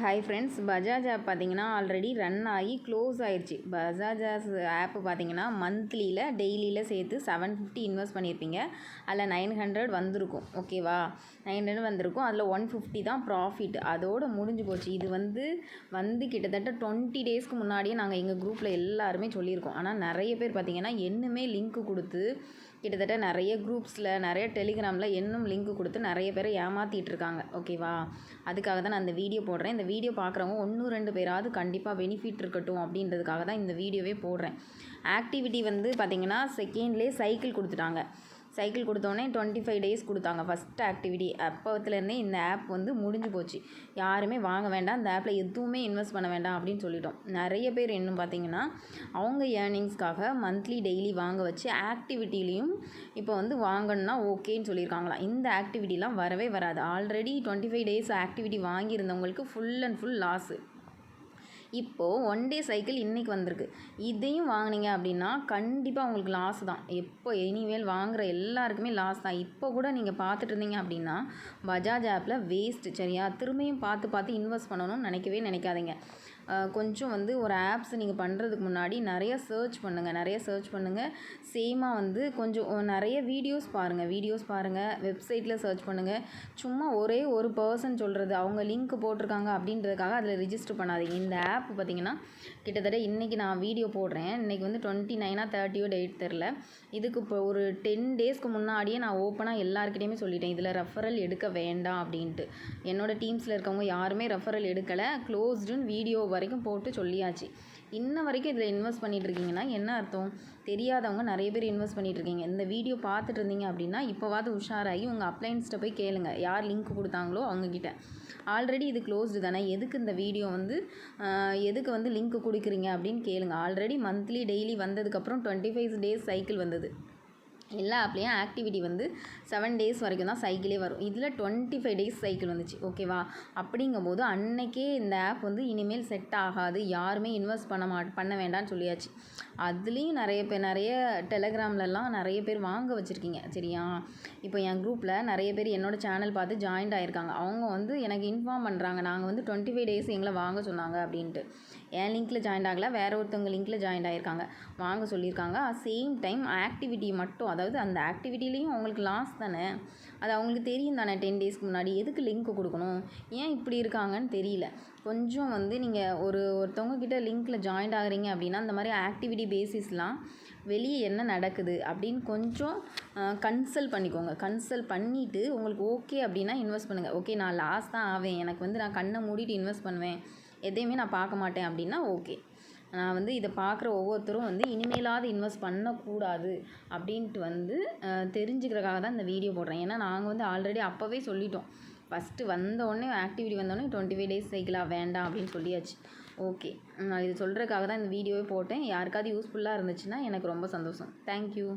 Hi friends Bajaj app பார்த்தீங்கன்னா already run ஆகி close ஆயிடுச்சு பஜாஜ் ஆப் பார்த்தீங்கன்னா மந்த்லியில் டெய்லியில் சேர்த்து செவன் ஃபிஃப்டி இன்வெஸ்ட் பண்ணியிருப்பீங்க அதில் நைன் ஹண்ட்ரட் வந்திருக்கும். ஓகேவா நைன் ஹண்ட்ரட் வந்திருக்கும். அதில் ஒன் ஃபிஃப்டி தான் ப்ராஃபிட் அதோடு முடிஞ்சு போச்சு. இது வந்து வந்து கிட்டத்தட்ட டுவெண்ட்டி டேஸ்க்கு முன்னாடியே நாங்கள் எங்கள் குரூப்பில் எல்லாருமே சொல்லியிருக்கோம். ஆனால் நிறைய பேர் பார்த்தீங்கன்னா என்னுமே லிங்க் கொடுத்து கிட்டத்தட்ட நிறைய குரூப்ஸில் நிறைய டெலிகிராமில் இன்னும் லிங்க் கொடுத்து நிறைய பேரை ஏமாற்றிட்டு இருக்காங்க ஓகேவா அதுக்காக தான் நான் அந்த வீடியோ போடுறேன். இந்த வீடியோ பார்க்குறவங்க ஒன்று ரெண்டு பேராவது கண்டிப்பாக பெனிஃபிட் இருக்கட்டும் அப்படின்றதுக்காக தான் இந்த வீடியோவே போடுறேன். ஆக்டிவிட்டி வந்து பார்த்திங்கன்னா செகண்ட்லேயே சைக்கிள் கொடுத்துட்டாங்க. சைக்கிள் கொடுத்தோடனே டுவெண்ட்டி ஃபைவ் டேஸ் கொடுத்தாங்க. ஃபஸ்ட் ஆக்டிவிட்டி அப்போத்துலேருந்தே இந்த ஆப் வந்து முடிஞ்சு போச்சு. யாருமே வாங்க வேண்டாம். இந்த ஆப்பில் எதுவுமே இன்வெஸ்ட் பண்ண வேண்டாம் அப்படின்னு சொல்லிட்டோம். நிறைய பேர் இன்னும் பார்த்தீங்கன்னா அவங்க ஏர்னிங்ஸ்க்காக மந்த்லி டெய்லி வாங்க வச்சு ஆக்டிவிட்டிலையும் இப்போ வந்து வாங்கணும்னா ஓகேன்னு சொல்லியிருக்காங்களாம். இந்த ஆக்டிவிட்டிலாம் வரவே வராது. Already twenty five days activity வாங்கியிருந்தவங்களுக்கு full and full loss இப்போது ஒன் டே சைக்கிள் இன்றைக்கி வந்திருக்கு. இதையும் வாங்கினீங்க அப்படின்னா கண்டிப்பாக உங்களுக்கு லாஸ் தான். எப்போ எனிவேல் வாங்குகிற எல்லாருக்குமே லாஸ் தான். இப்போ கூட நீங்கள் பார்த்துட்டு இருந்தீங்க அப்படின்னா பஜாஜ் ஆப்பில் வேஸ்ட்டு சரியா? திரும்பியும் பார்த்து பார்த்து இன்வெஸ்ட் பண்ணணும்னு நினைக்கவே நினைக்காதீங்க. கொஞ்சம் வந்து ஒரு ஆப்ஸ் நீங்கள் பண்ணுறதுக்கு முன்னாடி நிறைய சர்ச் பண்ணுங்கள் நிறைய சர்ச் பண்ணுங்கள் சேமாக வந்து கொஞ்சம் நிறைய வீடியோஸ் பாருங்கள் வீடியோஸ் பாருங்கள் வெப்சைட்டில் சர்ச் பண்ணுங்கள் சும்மா ஒரே ஒரு பர்சன் சொல்கிறது அவங்க லிங்க் போட்டிருக்காங்க அப்படின்றதுக்காக அதில் ரிஜிஸ்டர் பண்ணாதீங்க. இந்த ஆப் பார்த்திங்கன்னா கிட்டத்தட்ட இன்றைக்கி நான் வீடியோ போடுறேன். இன்றைக்கி வந்து டுவெண்ட்டி நைனாக தேர்ட்டியோ டேட் தெரில இதுக்கு இப்போ ஒரு டென் டேஸ்க்கு முன்னாடியே நான் ஓப்பனாக எல்லாருக்கிட்டையுமே சொல்லிட்டேன். இதில் ரெஃபரல் எடுக்க வேண்டாம் அப்படின்ட்டு. என்னோடய டீம்ஸில் இருக்கவங்க யாருமே ரெஃபரல் எடுக்கலை. க்ளோஸ்டுன்னு வீடியோ வரைக்கும் போட்டு சொல்லியாச்சு. இன்ன வரைக்கும் இதில் இன்வெஸ்ட் பண்ணிகிட்டு இருக்கீங்கன்னா என்ன அர்த்தம்? தெரியாதவங்க நிறைய பேர் இன்வெஸ்ட் பண்ணிகிட்டு இருக்கீங்க. இந்த வீடியோ பார்த்துட்டு இருந்தீங்க அப்படின்னா இப்போவாது உஷாராகி உங்கள் அப்ளைன்ஸ்ட்டை போய் கேளுங்க. யார் லிங்க் கொடுத்தாங்களோ அவங்கக்கிட்ட ஆல்ரெடி இது க்ளோஸ்டு தானே. எதுக்கு இந்த வீடியோ வந்து எதுக்கு வந்து லிங்க் கொடுக்குறீங்க அப்படின்னு கேளுங்க. ஆல்ரெடி மந்த்லி டெய்லி வந்ததுக்கப்புறம் டுவெண்ட்டி ஃபைவ் டேஸ் சைக்கிள் வந்தது. எல்லா ஆப்லேயும் ஆக்டிவிட்டி வந்து செவன் டேஸ் வரைக்கும் தான் சைக்கிளே வரும். இதில் டுவெண்ட்டி ஃபைவ் டேஸ் சைக்கிள் வந்துச்சு ஓகேவா அப்படிங்கும்போது அன்னைக்கே இந்த ஆப் வந்து இனிமேல் செட் ஆகாது. யாருமே இன்வெஸ்ட் பண்ண மா பண்ண வேண்டாம்னு சொல்லியாச்சு. அதுலேயும் நிறைய பேர் நிறைய டெலகிராம்லலாம் நிறைய பேர் வாங்க வச்சுருக்கீங்க. சரியா? இப்போ என் குரூப்பில் நிறைய பேர் என்னோடய சேனல் பார்த்து ஜாயின்ட் ஆகிருக்காங்க அவங்க வந்து எனக்கு இன்ஃபார்ம் பண்ணுறாங்க நாங்கள் வந்து டுவெண்ட்டி ஃபைவ் டேஸ் எங்களை வாங்க சொன்னாங்க அப்படின்ட்டு. என் லிங்க்கில் ஜாயின் ஆகலை. வேறு ஒருத்தவங்க லிங்க்கில் ஜாயின் ஆகிருக்காங்க வாங்க சொல்லியிருக்காங்க. சேம் டைம் ஆக்டிவிட்டி மட்டும் அதாவது அந்த ஆக்டிவிட்டிலையும் அவங்களுக்கு லாஸ் தானே? அது அவங்களுக்கு தெரியும் தானே டென் டேஸ்க்கு முன்னாடி? எதுக்கு லிங்க் கொடுக்கணும்? ஏன் இப்படி இருக்காங்கன்னு தெரியல. கொஞ்சம் வந்து நீங்கள் ஒரு ஒருத்தவங்க கிட்ட லிங்க்கில் ஜாயிண்ட் ஆகுறீங்க அப்படின்னா அந்த மாதிரி ஆக்டிவிட்டி பேசிஸ்லாம் வெளியே என்ன நடக்குது அப்படின்னு கொஞ்சம் கன்சல்ட் பண்ணிக்கோங்க. கன்சல்ட் பண்ணிவிட்டு உங்களுக்கு ஓகே அப்படின்னா இன்வெஸ்ட் பண்ணுங்கள் ஓகே நான் லாஸ் தான் ஆவேன். எனக்கு வந்து நான் கண்ணை மூடிட்டு இன்வெஸ்ட் பண்ணுவேன். எதையுமே நான் பார்க்க மாட்டேன் அப்படின்னா ஓகே நான் வந்து இதை பார்க்குற ஒவ்வொருத்தரும் வந்து இனிமேலாவது இன்வெஸ்ட் பண்ணக்கூடாது அப்படின்ட்டு வந்து தெரிஞ்சுக்கிறதுக்காக தான் இந்த வீடியோ போடுறேன். ஏன்னா நாங்கள் வந்து ஆல்ரெடி அப்போவே சொல்லிட்டோம். ஃபஸ்ட்டு வந்தோடனே ஆக்டிவிட்டி வந்தோடனே டுவெண்ட்டி ஃபைவ் டேஸ் சைக்கிளாக வேண்டாம் அப்படின்னு சொல்லியாச்சு. ஓகே நான் இது சொல்கிறதுக்காக தான் இந்த வீடியோவே போட்டேன். யாருக்காவது யூஸ்ஃபுல்லாக இருந்துச்சுன்னா எனக்கு ரொம்ப சந்தோஷம். தேங்க்யூ